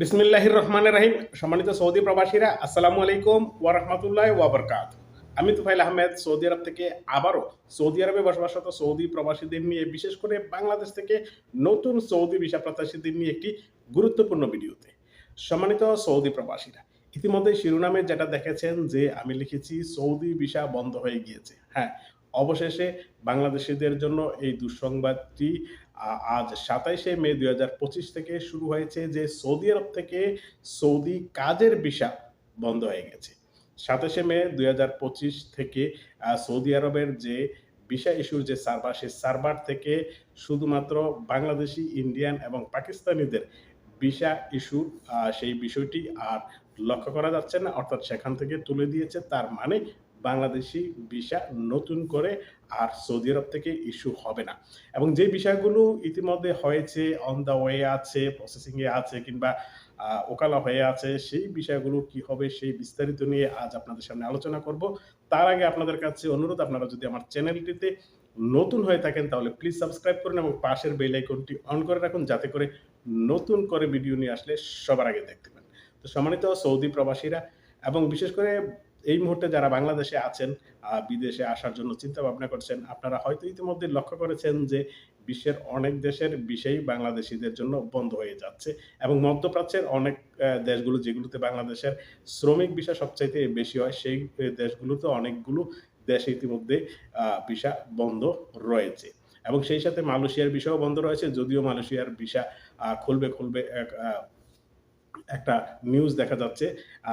বিসমিল্লাহির রহমানের রাহিম সম্মানিত সৌদি প্রবাসীরা, আসসালামু আলাইকুম ওয়া রাহমাতুল্লাহি ওয়া বারাকাতুহু আমি তুফাইল আহমেদ, সৌদি আরব থেকে আবারও সৌদি আরবে বসবাসরত সৌদি প্রবাসীদের নিয়ে, বিশেষ করে বাংলাদেশ থেকে নতুন সৌদি ভিসা প্রত্যাশীদের নিয়ে একটি গুরুত্বপূর্ণ ভিডিওতে। সম্মানিত সৌদি প্রবাসীরা, ইতিমধ্যে শিরোনামে যেটা দেখেছেন যে, আমি লিখেছি সৌদি ভিসা বন্ধ হয়ে গিয়েছে। হ্যাঁ অবশেষে বাংলাদেশিদের জন্য এই দুঃসংবাদটি আজ সাতাইশে মে দু হাজার পঁচিশ থেকে শুরু হয়েছে যে সৌদি আরব থেকে সৌদি কাজের ভিসা বন্ধ হয়ে গেছে। সাতাশে মে দু হাজার পঁচিশ থেকে সৌদি আরবের যে ভিসা ইস্যুর যে সার্ভার সেই সার্ভার থেকে শুধুমাত্র বাংলাদেশি, ইন্ডিয়ান এবং পাকিস্তানিদের ভিসা ইস্যু সেই বিষয়টি আর লক্ষ্য করা যাচ্ছে না। অর্থাৎ সেখান থেকে তুলে দিয়েছে, তার মানে বাংলাদেশি ভিসা নতুন করে আর সৌদি আরব থেকে ইস্যু হবে না। এবং যে বিষয়গুলো ইতিমধ্যে হয়েছে অন দ্য ওয়ে আছে প্রসেসিংয়ে আছে কিংবা ওকালা হয়ে আছে, সেই বিষয়গুলো কি হবে সেই বিস্তারিত নিয়ে আজ আপনাদের সামনে আলোচনা করব। তার আগে আপনাদের কাছে অনুরোধ, আপনারা যদি আমার চ্যানেলটিতে নতুন হয়ে থাকেন তাহলে প্লিজ সাবস্ক্রাইব করুন এবং পাশের বেল আইকনটি অন করে রাখুন, যাতে করে নতুন করে ভিডিও নিয়ে আসলে সবার আগে দেখতে পান। তো সম্মানিত সৌদি প্রবাসীরা এবং বিশেষ করে এই মুহূর্তে যারা বাংলাদেশে আছেন বিদেশে আসার জন্য চিন্তা ভাবনা করছেন, আপনারা হয়তো ইতিমধ্যে লক্ষ্য করেছেন যে বিশ্বের অনেক দেশের বিষয় বাংলাদেশিদের জন্য বন্ধ হয়ে যাচ্ছে এবং মধ্যপ্রাচ্যের অনেক দেশগুলো যেগুলোতে বাংলাদেশের শ্রমিক বিষয় সবচাইতে বেশি হয়, সেই দেশগুলোতে অনেকগুলো দেশে ইতিমধ্যে ভিসা বন্ধ রয়েছে। এবং সেই সাথে মালয়েশিয়ার বিষয়ও বন্ধ রয়েছে, যদিও মালয়েশিয়ার ভিসা খুলবে খুলবে একটা নিউজ দেখা যাচ্ছে,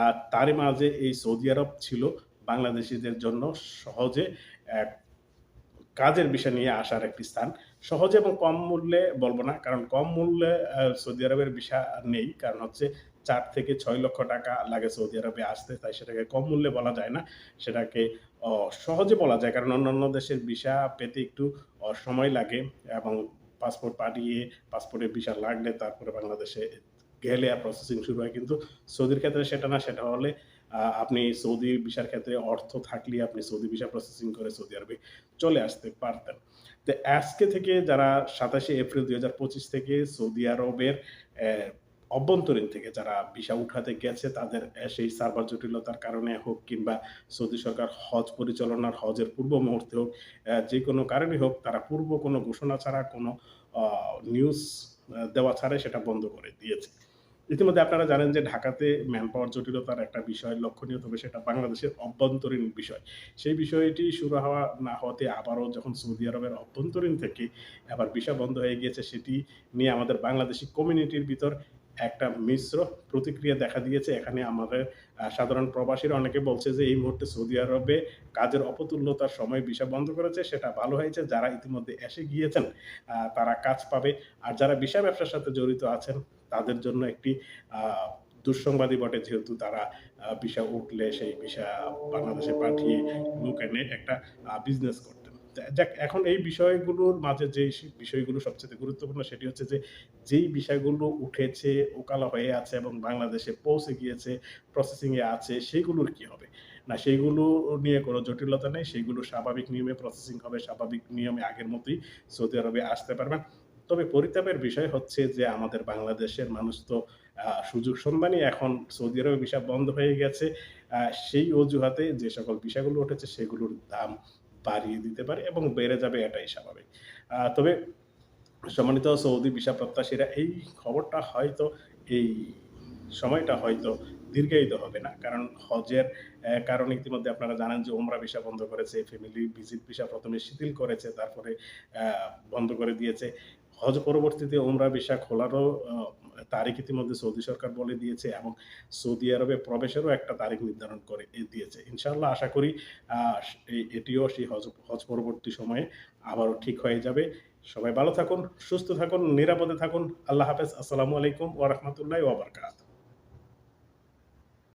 আর তারই মাঝে এই সৌদি আরব ছিল বাংলাদেশিদের জন্য সহজে কাজের বিষয় নিয়ে আসার একটি স্থান। সহজে এবং কম মূল্যে বলব না, কারণ কম মূল্যে সৌদি আরবের ভিসা নেই, কারণ হচ্ছে চার থেকে ছয় লক্ষ টাকা লাগে সৌদি আরবে আসতে, তাই সেটাকে কম মূল্যে বলা যায় না, সেটাকে সহজে বলা যায়, কারণ অন্যান্য দেশের ভিসা পেতে একটু সময় লাগে এবং পাসপোর্ট পাঠিয়ে, পাসপোর্টের ভিসা লাগলে তারপরে বাংলাদেশে গেলে প্রসেসিং শুরু হয়। কিন্তু সৌদির ক্ষেত্রে সেটা না, সেটা হলে আপনি সৌদি ভিসার ক্ষেত্রে অর্থ থাকলে আপনি সৌদি ভিসা প্রসেসিং করে সৌদি আরবে চলে আসতে পারতেন। তো আজকে থেকে যারা সাতাশে এপ্রিল দু হাজার পঁচিশ থেকে সৌদি আরবের অভ্যন্তরীণ থেকে যারা ভিসা উঠাতে গেছে, তাদের সেই সার্ভার জটিলতার কারণে হোক কিংবা সৌদি সরকার হজ পরিচালনার হজের পূর্ব মুহূর্তে হোক যে কোনো কারণে হোক, তারা পূর্ব কোনো ঘোষণা ছাড়া কোনো নিউজ দেওয়া ছাড়াই সেটা বন্ধ করে দিয়েছে। ইতিমধ্যে আপনারা জানেন যে ঢাকাতে ম্যান পাওয়ার জটিলতার একটা বিষয় লক্ষণীয় তবে সেটা বাংলাদেশের অভ্যন্তরীণ বিষয়। সেই বিষয়টি শুরু হওয়া না হতে আবারও যখন সৌদি আরবের অভ্যন্তরীণ থেকে আবার ভিসা বন্ধ হয়ে গিয়েছে, সেটি নিয়ে আমাদের বাংলাদেশি কমিউনিটির ভিতর একটা মিশ্র প্রতিক্রিয়া দেখা দিয়েছে। এখানে আমাদের সাধারণ প্রবাসীরা অনেকে বলছে যে, এই মুহূর্তে সৌদি আরবে কাজের অপতুল্যতার সময় ভিসা বন্ধ করেছে, সেটা ভালো হয়েছে। যারা ইতিমধ্যে এসে গিয়েছেন তারা কাজ পাবে। আর যারা ভিসা ব্যবসার সাথে জড়িত আছেন তাদের জন্য একটি আহ, দুঃসংবাদই বটে যেহেতু তারা ভিসা উঠলে সেই ভিসা বাংলাদেশে পাঠিয়ে লোক এনে একটা বিজনেস করতেন। যাক এখন এই বিষয়গুলোর মাঝে যে বিষয়গুলো সবচেয়ে গুরুত্বপূর্ণ সেটি হচ্ছে যে যেই বিষয়গুলো উঠেছে ওকালা হয়ে আছে এবং বাংলাদেশে পৌঁছে গিয়েছে প্রসেসিং এ আছে সেগুলোর কি হবে? না সেইগুলো নিয়ে কোনো জটিলতা নেই সেইগুলো স্বাভাবিক নিয়মে প্রসেসিং হবে স্বাভাবিক নিয়মে আগের মতোই সৌদি আরবে আসতে পারবেন। তবে পরিতাপের বিষয় হচ্ছে যে আমাদের বাংলাদেশের মানুষ তো সুযোগ সন্ধানী এখন সৌদি আরবে ভিসা বন্ধ হয়ে গেছে। সেই অজুহাতে যে সকল বিষয়গুলো উঠেছে সেগুলোর দাম বাড়িয়ে দিতে পারে এবং বেড়ে যাবে এটাই স্বাভাবিক। তবে সম্মানিত সৌদি ভিসা প্রত্যাশীরা এই খবরটা হয়তো, এই সময়টা হয়তো দীর্ঘায়িত হবে না। কারণ হজের কারণ ইতিমধ্যে আপনারা জানেন যে ওমরা ভিসা বন্ধ করেছে ফ্যামিলি ভিজিট ভিসা প্রথমে শিথিল করেছে, তারপরে বন্ধ করে দিয়েছে। হজ পরবর্তীতে ওমরা ভিসা খোলারও তারিখ ইতিমধ্যে সৌদি সরকার বলে দিয়েছে এবং সৌদি আরবে প্রবেশেরও একটা তারিখ নির্ধারণ করে দিয়েছে। ইনশাআল্লাহ আশা করি এটিও সেই হজ হজ পরবর্তী সময়ে আবারও ঠিক হয়ে যাবে। সবাই ভালো থাকুন, সুস্থ থাকুন, নিরাপদে থাকুন। আল্লাহ হাফেজ। আসসালামু আলাইকুম ওয়া রাহমাতুল্লাহি ওয়া বারাকাতুহু।